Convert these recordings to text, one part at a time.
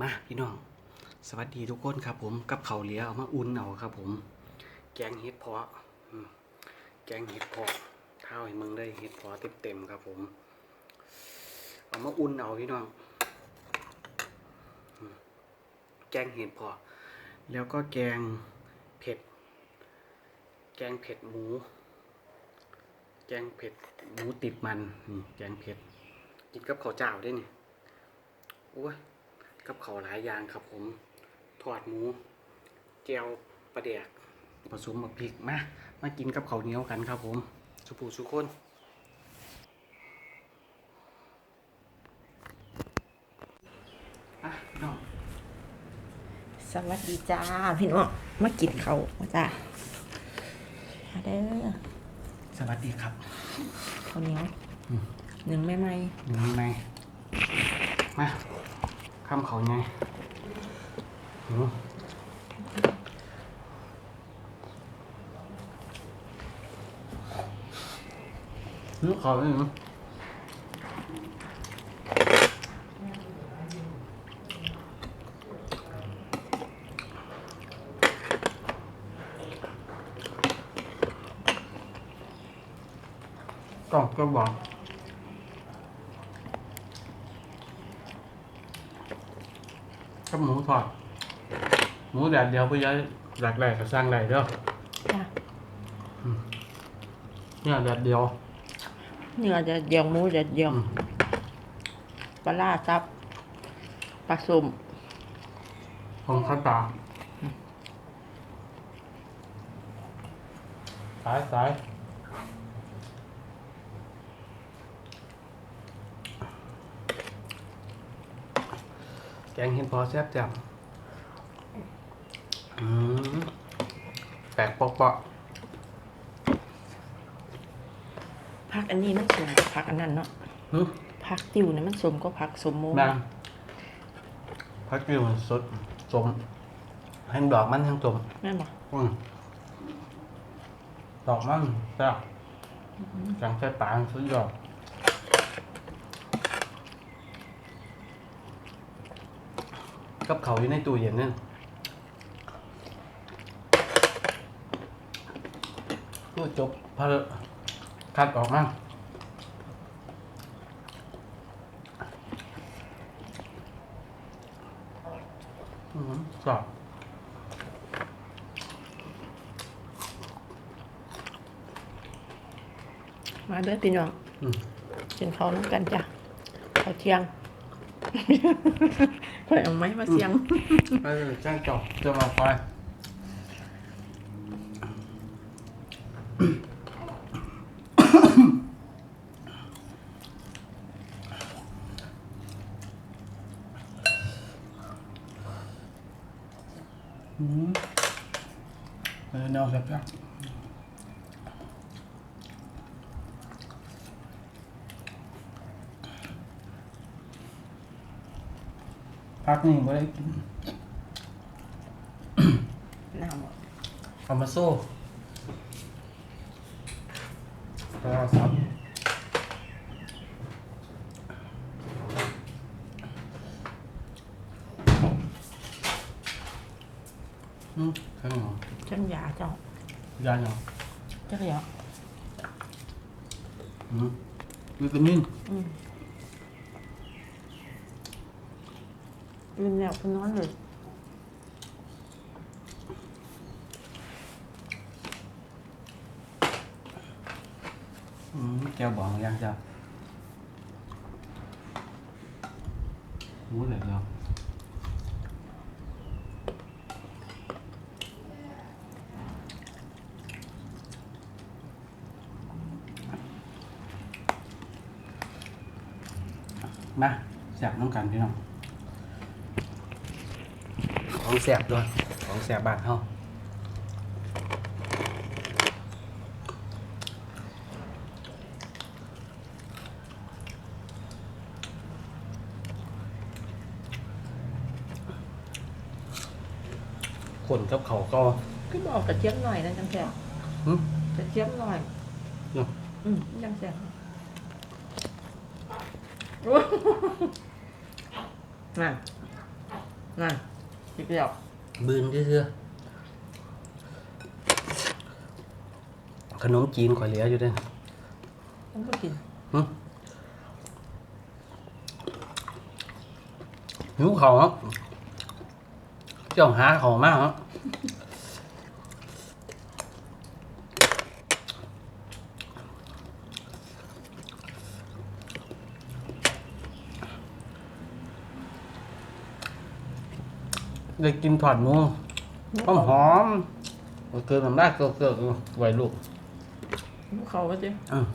มาพี่น้อง สวัสดีทุกคนครับผมกับเขาเหลียเอามาอุ่นเอาครับผม แกงเห็ดเพาะอืมแกงเห็ดเพาะเท่าให้มึงได้เห็ดเพาะเต็มๆครับผม เอามาอุ่นเอาพี่น้อง แกงเห็ดเพาะแล้วก็แกงเผ็ด แกงเผ็ดหมู แกงเผ็ดหมูติดมันนี่แกงเผ็ดกินกับข้าวเจ้าได้วยนี่โอ้ย กับข้าวหลายอย่างครับผมทอดหมูแจวปลาแดกผสมกับพริกมามากินกับข้าวเหนียวกันครับผมสุปูสุคนอะพี่น้องสวัสดีจ้าพี่น้องมากินเขาวมาจ้ามาเด้อสวัสดีครับข้าวเหนียวอืมหนึ่งแม่ไม้หนึ่งในมา ข้ามเขาไงหือหือขอไปหนึ่งก็ก็บอก กับหมูทอด หมูแดดเดียวพี่ย้ายหลักแหลกก็สร้างได้เด้อจ้าเนี่ยแดดเดียวเนื้อจะเดียวหมูจะเดียวอืมปลาล่าซับปลาส้มของข้าวตาสายสาย แกงเห็นพอแซ่บจังอืมแปลกปอกปอกผักอันนี้มันสมกับผักอันนั้นเนาะหึผักติวเนี่ยมันสมก็ผักสมโมแม่งพักอยู่สดสมแห้งดอกมันแห้งสมนั่นหรออืมดอกมันแซ่บจังใส่ปลาสุดยอด กับเขาวอยู่ในตู้เย็นเนี่ยก็จบพะเลคัดออกมาอืมกรอบมาเด้อพี่น้องอืมกินข้าวน้ำกันจ้ะข้าวเที่ยง ข่อยเอาไม้มาเสียง ไปเลยจ้างจอบจะมาไฟอืมเออเนาะครับจ้ พักนี่ไม่ได้กินน้ำหมดเอามาโซ่โทรศัพท์อืมใช่หรอจังยาเจ้ายาหรอจักเหรออืมวิตามิน อืม ลืมแล้วคุณนอนเลยอืมแกวบ ของแสบด้วยของแสบบาดเฮาขนกับเขาก็ก็บอกกระเจี๊ยบหน่อยนะจังแซ่บหึกระเจี๊ยบหน่อย เนาะอืมจังแซ่บน่ะนั่น อีกแล้วบืนเชื่อขนมจีนข่อยเหลืออยู่เด้วยต้องไปกินหิวเขาครับเจ้าหาเขามากครับ ได้กินถอดหมูหอมหอมๆเกินน้ำได้เกินเกินไหวลูกลูกเขาว่าจิอืม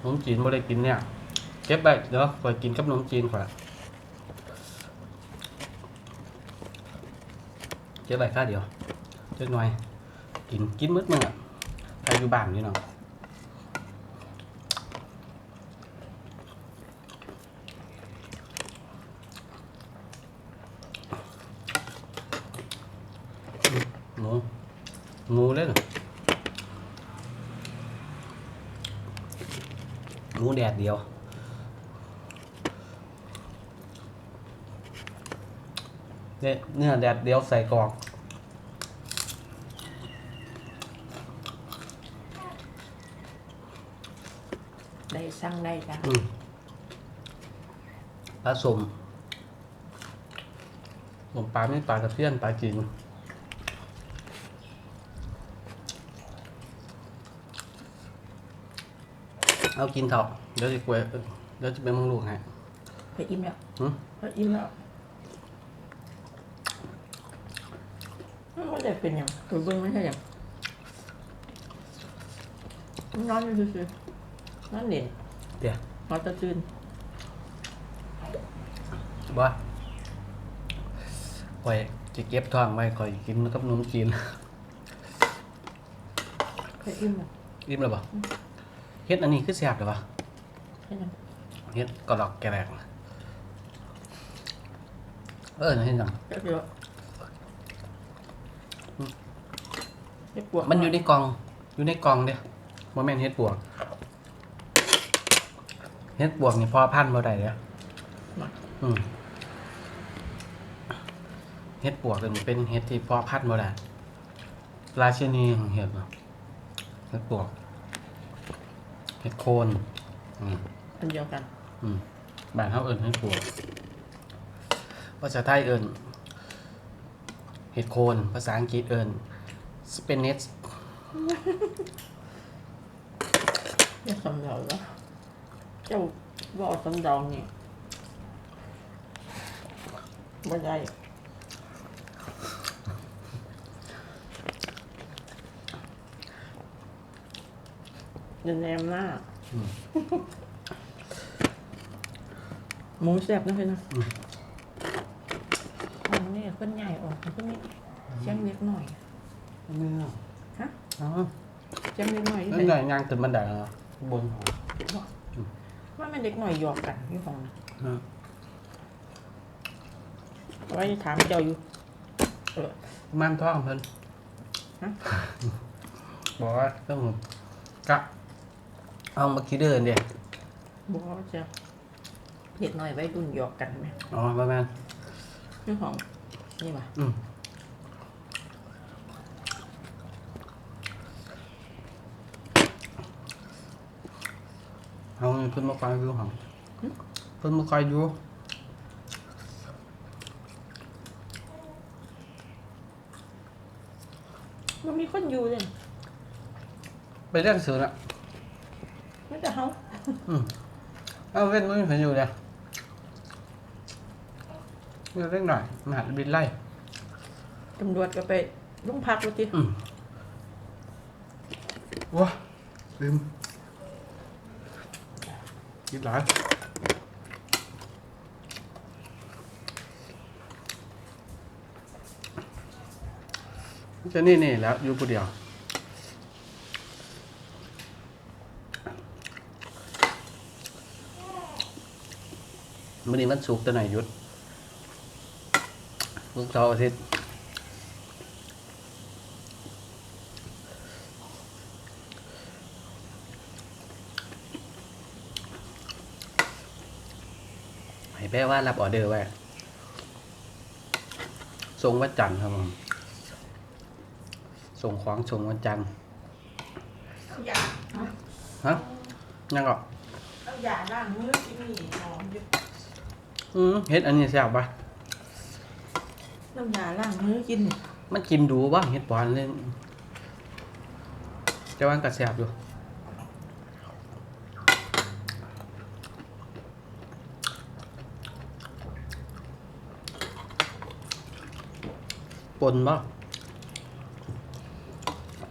ขนมจีนไม่ได้กินเนี่ย เก็บไปเดี๋ยวก่อยกินกับขนมจีนก่อนเก็บไปค่าเดียวเล็กน้อย กินกินมืดมึงอะใครอยู่บ้านนี่เนาะหมู หมูเล่นหมูแดดเดียวเนี่ยเนื้อแดดเดียวใส่กรอกได้สั่งได้จ้ะอืมปลาสมผมปลาไม่ปลาตะเพียนปลาจีน เอากินเถอะเดี๋ยวจะกวยเดี๋ยวจะเป็นมังลูกให้ ไปอิ่มแล้วหึไปอิ่มแล้วมันไม่ได้เป็นอย่างตัวเบิ้งไม่ใช่อย่างมันนอนอยู่ซื่อๆนอนเด่นเดี๋ยวนอนตะตื่นบ่คอยจะเก็บท้องไว้คอยกินกับนมจีน ไปอิ่มแล้วริมแล้วบ่ เฮ็ดอันนี้คือแซ่บหรือบ่แค่นั้นเฮ็ดกระดอกแกรกเออเฮ็ดหยังก็คือไม่ปวดมันอยู่ในกล่อง อยู่ในกล่องเด้บ่แม่นเฮ็ดปวกเฮ็ดปวกนี่พอพันธุ์บ่ได้เด้อืมเฮ็ดปวกนี่เป็นเฮ็ดที่พอพันธุ์บ่ได้ราชินีของเห็ดเนาะเฮ็ดปวก เฮ็ดโคนอืมอันเดียวกัน อืมบ้านเฮาเอิ้นเฮ็ดปวกภาษาไทยเอิ้นเฮ็ดโคน ภาษาอังกฤษเอิ้น spinach เนี่ยสำเดาแล้วเจ้าบอกสำเดานี่ไม่ได้ เดินแนมหน้าอืมหมูแซ่บนะเพื่อนนะอืมอันนี้เพิ่นใหญ่ออกเพิ่นนี่เชียงเล็กหน่อยไม่เอาฮะอ๋อเชียงเล็กหน่อยนั่นไงยางตึนบันไดเหรอบนหอว่ามันเด็กหน่อยหยอกกันอยู่ของนะนะเอาไว้ถามเจ้าอยู่เออม่านท้องเพิ่นฮะบอกว่าต้องกะ เอามาคิดเดินเดียบอกว่าจะเด็กหน่อยไว้ดุนหยอกกันไหมอ๋อประมาณอยู่ของนี่ว่ะอืมเอาเพิ่นมาคอยดูของเพิ่นมาคอยดูมันมีคนอยู่เลยไปเรื่องสื่อละ ไม่แต่เขาอืมเอาเว้นไม่มีใครอยู่เลยเรื่องหน่อยมหาบินไล่ตำรวจก็ไปลุงพักว่าทีอืมว้าลืมคิดหลายจะนี่นี่แหล้วอยู่ผู้เดียว มื่อนี้มันสุกร์ตัวไหนหยุดลูกเสาร์อาทิตย์ให้แปลว่ารับออเดอร์ไว้ส่งวันจันทร์ครับผมส่งของส่งวันจันทร์น้ำยาฮะยังก็น้ำยาล้างมือที่นี่หอมอยู่ อืมเฮ็ดอันนี้แซ่บปะน้ำยาล้างมือกินมันกินดูบ้างเฮ็ดบอลเลยจะว่างกระแซ่บอยู่ปนบ่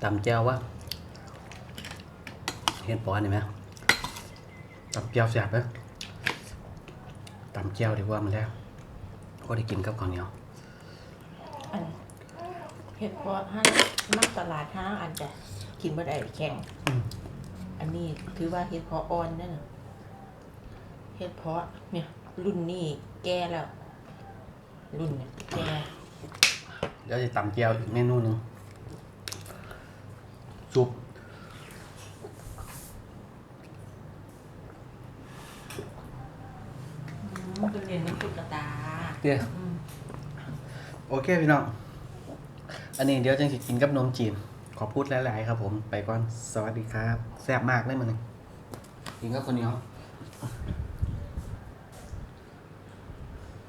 ตำแจ่ววะเฮ็ดบอลนี่ไหมตำแจ่วแซ่บเด้อ ตำแจ่วดีกว่ามันแล้วก็ได้กินกับข้าวเหนียวอันเห็ดเพาะห้างมักตลาดห้างอันจะกินบ่ได้แข็ง อืมอันนี้ถือว่าเห็ดเพาะอ่อนนั่นน่ะเห็ดเพาะเนี่ยรุ่นนี้แก่แล้ว รุ่นเนี่ยแก่เดี๋ยวจะตำเจียวอีกเมนูหนึ่งซุป มัน เป็นเรียนในตุ๊กตาเดี๋ยวอืมโอเคพี่น้อง อันนี้เดี๋ยวจังสิกินกับนมจีน ขอพูดหลายๆครับผมไปก่อน สวัสดีครับ แซ่บมากเลยมันกินกับคนเหนียว